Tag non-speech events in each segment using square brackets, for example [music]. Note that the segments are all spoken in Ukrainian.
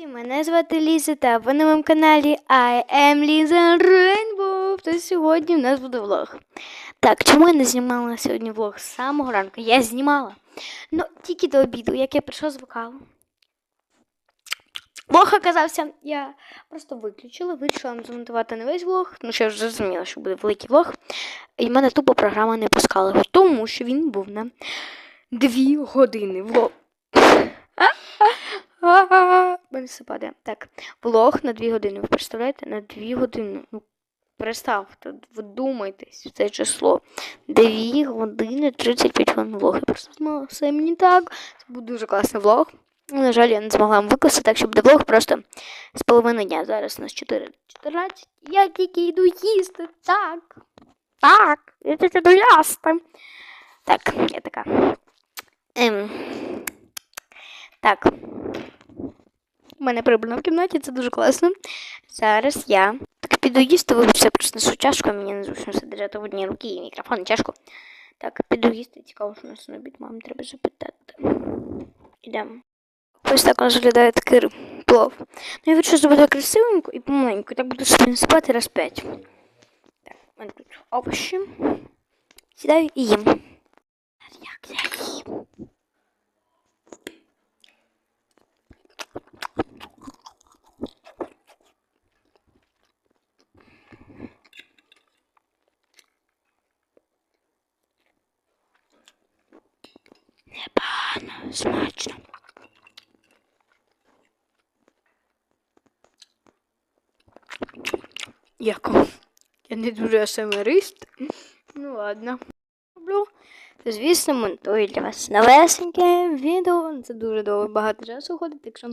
Друзі, мене звати Ліза, та ви на моєму каналі I am Lisa Rainbow. Та сьогодні у нас буде влог. Так, чому я не знімала сьогодні влог з самого ранку? Я знімала. Ну, тільки до обіду, як я прийшла з вокалу. Влог оказався. Я просто виключила, вирішила вам замонтувати не весь влог, тому що я вже зрозуміла, що буде великий влог. І в мене тупо програма не пускала, тому що він був на дві години влог. А-а-а. Мене все падає. Так, влог на 2 години. Ви представляєте? На 2 години. Ну, представте, вдумайтесь в це число. 2 години 35 хвилин влог. Я просто знала, все мені так. Це був дуже класний влог. На жаль, я не змогла вам викласти, так що буде влог просто з половини дня. Зараз у нас 4.14. Я тільки йду їсти. Так. Так. Я тільки йду їсти. Так, я така. Ем. Так. У мене прибрано в кімнаті, це дуже класно. Зараз я так піду їсти, вибачте, просто несу чашку, а мені незручно все держати в одній руці і мікрофон, і чашку. Так, піду їсти, цікаво, що нас на обід, мам, треба запитати. Ідемо. Ось так у нас виглядає такий плов. Ну, я хочу зробити красивенько і помаленьку, так буду собі спати раз п'ять. Так, мене тут овочі. Сідаю і їм. Як я їм? Непогано, смачно. Яко. Я не дуже асмрист. Ну ладно. Звісно, монтую для вас новесеньке відео. Це дуже довго багато часу ходить, так що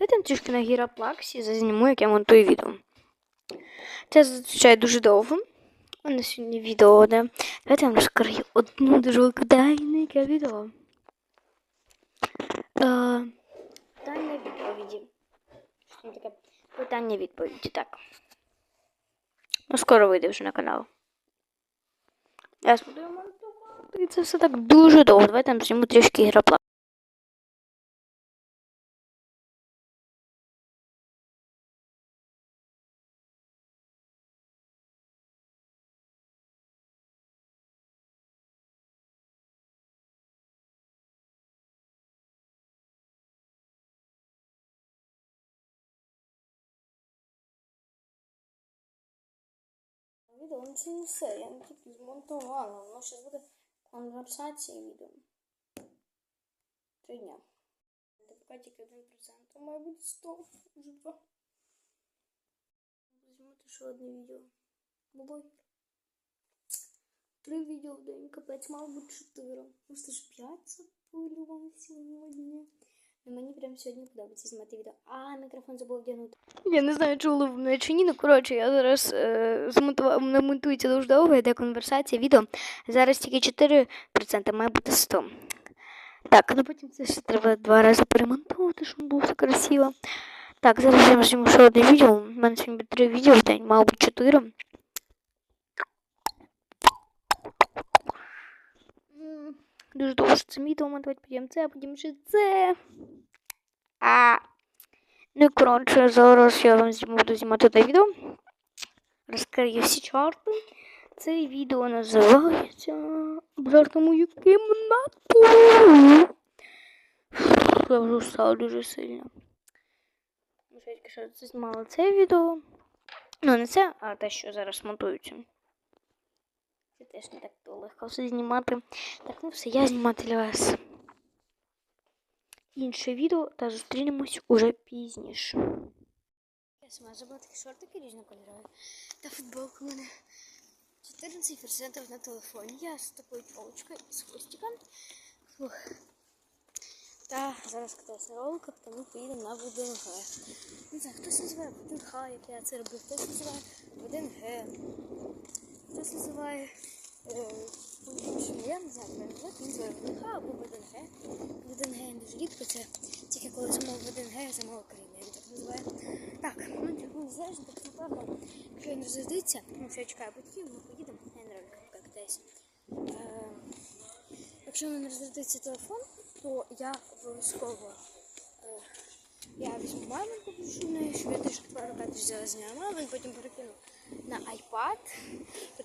я там трішки на гіроплаксі зазніму, як я монтую відео. Це зазвичай дуже довго. У нас сьогодні відео. Давайте я вам розкрию одну дуже велику дайника відео. Е, Питання відповіді. Що таке? Питання відповіді, так. Ну, скоро вийде вже на канал. Я сподіваю, монтувати. І це все так дуже довго. Давайте там зніму трішки гіроплак. Відео, ну це не все, я не тільки змонтувала, воно ще буде конверсація відео. Три дня. Поки тільки 1%, а має бути 100, вже два. Візьмете ще одне відео. Бабай. Три відео в день, капець, мало бути чотири. Просто ж п'ять запилював сьогодні. Мені прям сьогодні подобається знімати відео. А, мікрофон забув вдягнути. Я не знаю, чули ви мене чи ні, ну коротше, я зараз е, змонтував, не монтується дуже довго, йде конверсація, відео. Зараз тільки 4%, має бути 100. Так, ну потім це ще треба два рази перемонтувати, щоб було все красиво. Так, зараз я зніму ще одне відео. У мене сьогодні буде три відео в день, мало бути 4. М, Дуже довго це відео монтувати, потім це, а потім ще це. А. Ну, коротше, зараз я вам буду знімати те відео. Розкрию всі чарти. Це відео називається Обзор мою кімнату. Я вже устала дуже сильно. Ну, що це знімала це відео. Ну, не це, а те, що зараз монтується. Теж не так то легко все знімати. Так, ну все, я знімати для вас інше відео та зустрінемось уже пізніше. Я сама забула такі шортики різнокольорові. Та футболка у мене 14% на телефоні. Я з такою полочкою з хвостиком. Фух. Та зараз катаюся на роликах, тому поїдемо на ВДНГ. Не знаю, хтось називає ВДНХ, як я це робив, хтось називає ВДНГ. Хтось називає е. Я не знаю, як він називає ВДНХ або ВДНГ. ВДНГ дуже рідко, це тільки коли замов ВДНГ, замов Україну, я так називаю. Так, ну типу, не знаєш, так напевно, якщо він розрядиться, ну що я чекаю батьків, ми поїдемо, я на роликах покатаюся. Е, якщо не розрядиться телефон, то я обов'язково е, Я візьму мамин попрошу в неї, щоб я теж пару кадрів взяла з нього мамин, потім перекину на iPad,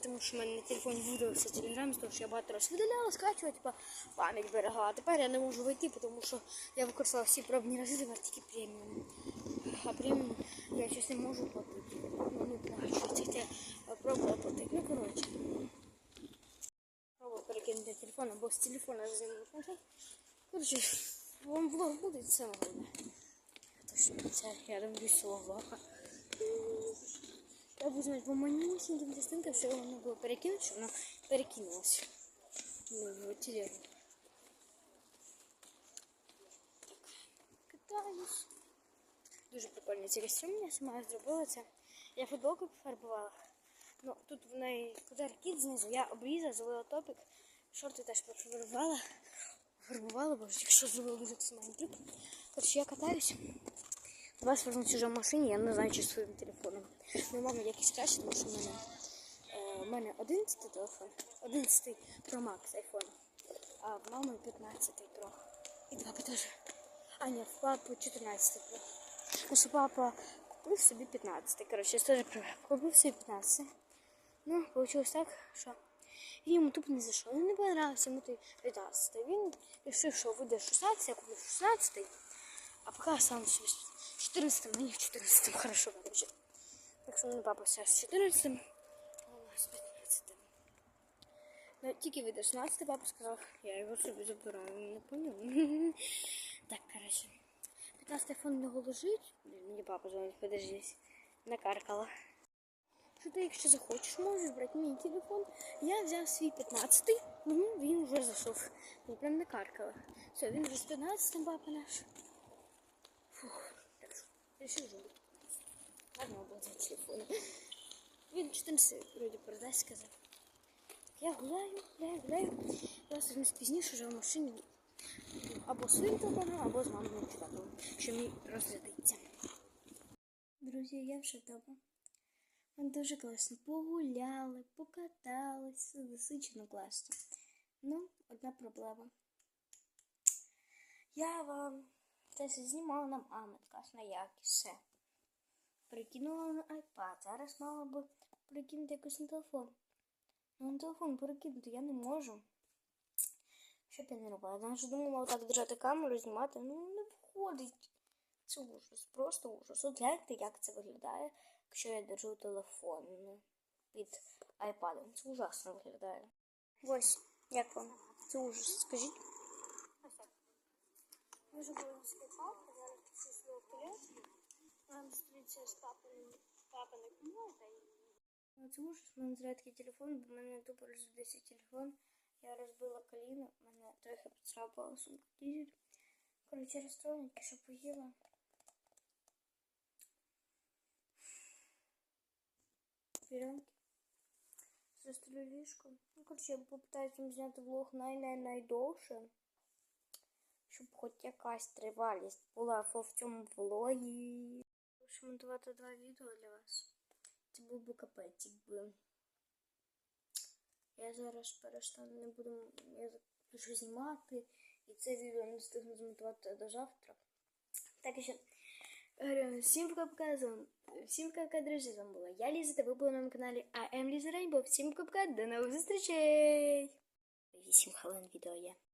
тому що в мене на телефоні видалився телеграм, тому що я багато раз видаляла, скачувала, типа пам'ять берегла. А тепер я не можу вийти, тому що я використала всі пробні рази, тільки преміум. А преміум я щось не можу платити. Ну, не плачу, це пробувала платити. Ну, коротше. Пробую перекинути телефон або з телефона взяти. Коротше, вам влог буде це головне. Точно, це я роблю слова. Я буду знати по манюсіньким частинкам, що воно було перекинути, щоб воно перекинулося. Ну, в телегу. Катаюсь. Дуже прикольно ці костюми, я сама зробила це. Я футболку пофарбувала. Ну, тут в неї кіт знизу, я обрізала, зробила топік, шорти теж пофарбувала. Фарбувала, бо якщо зробила дуже максимальний трюк. Коротше, я катаюсь. Вас вернуть уже в машині, я не знаю, чи своїм телефоном. Ну, мама якийсь краще, тому що в мене, е, в мене 11 телефон, 11 Pro Max iPhone, а в мами 15 Pro. І папа теж. А, ні, в папи 14 Pro. Ну, що папа купив собі 15. Коротше, я теж купив собі 15. Ну, вийшло так, що йому тупо не зайшло. Він не понравився йому той 15. Він вирішив, що вийде 16, я куплю 16. А пока останусь с 14 мне в 14 хорошо вообще. Так что ну, папа сейчас с 14 а у нас 15 Но тільки вийде 16 папа сказав, я його собі забираю, не понял. [laughs] так, короче. 15 фон не лежить. Мені папа звонить, подождись. Накаркала. Що ти, якщо захочеш, можеш брати мій телефон. Я взяв свій 15-й, ну він вже зайшов. Мені прям накаркала. Все, він вже з 15 папа наш. Решив жити. Ладно, обладати телефон. Він 14 вроді продасть, сказав. Я гуляю, гуляю, гуляю. Я вернусь пізніше вже в машині. Або своїм телефоном, або з маминим телефоном, що мій розрядиться. Друзі, я вже вдома. Ми дуже класно погуляли, покатались, насичено класно. Ну, одна проблема. Я вам це знімала на маму, класна якість, все. Перекинула на iPad. Зараз мала би перекинути якось на телефон. Ну, на телефон перекинути я не можу. Що б я не робила? Я навіть думала отак держати камеру, знімати. Ну, не виходить. Це ужас, просто ужас. От гляньте, як це виглядає, якщо я держу телефон під айпадом. Це ужасно виглядає. Ось, як вам? Це ужас, скажіть. Ми вже були з папи, зараз пішли свого туалету. Нам зустрітися з папою, папа не комната. Ну, це ужас, у мене зарядки телефон, бо в мене тупо розбився телефон. Я розбила коліно, мене трохи поцарапала сумка дізель. Коротше, розстроєнки, що поїла. Піренки. Застелю ліжко. Ну, коротше, я попитаюся вам зняти влог най-най-найдовше. Щоб хоч якась тривалість була в цьому влогі. Хочу монтувати два відео для вас. Це був би капець, якби. Я зараз перестану, не буду я запишу знімати. І це відео не встигну змонтувати до завтра. Так і ще. Всім пока-пока, вами- всім пока, друзі, з вами була я Ліза, та ви були на моєму каналі АМ Ліза Рейнбо. Всім пока, до нових зустрічей! 8 хвилин відео є.